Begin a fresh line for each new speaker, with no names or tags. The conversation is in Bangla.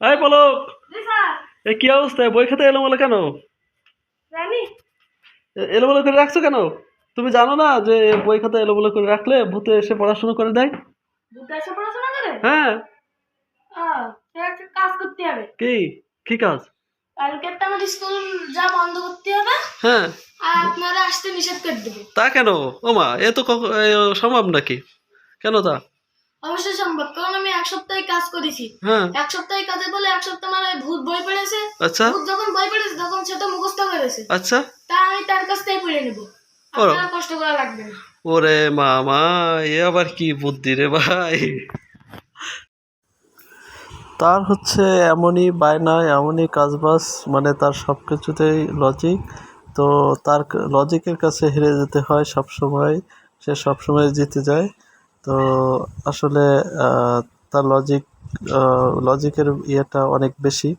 এই
স্যার।
এ কি অবস্থা? বই খাতা এলোমেলো কেন? এলোমেলো করে রাখছো কেন? তুমি জানো না যে বই খাতা এলোমেলো করে রাখলে ভূতে এসে পড়াশোনা করে দেয়? হ্যাঁ।
কাজ করতে হবে।
কি? কি কাজ?
কালকে তো আমাদের স্কুল যা বন্ধ করতে হবে
হ্যাঁ।
আর আপনারা আসতে নিষেধ করে দেবো
তা কেন? ওমা এ তো সম্ভব নাকি? কেন তা?
অবশ্যই সম্ভব। কারণ আমি এক সপ্তাহে কাজ করেছি।
হ্যাঁ।
এক সপ্তাহে কাজে বলে এক সপ্তাহ মানে ভূত বই পড়েছে।
আচ্ছা।
ভূত যখন বই পড়েছে তখন সে তো মুখস্থ করেছে।
আচ্ছা।
তা আমি তার কাছ থেকে পড়ে নেব। আপনার কষ্ট করা লাগবে না।
ওরে মামা এ আবার কি বুদ্ধি রে ভাই? তার হচ্ছে এমনই বায়না এমনই কাজবাজ মানে তার সব কিছুতেই লজিক তো তার লজিকের কাছে হেরে যেতে হয় সব সময় সে সব সময় জিতে যায়। তো আসলে তার লজিক লজিকের ইয়েটা অনেক বেশি।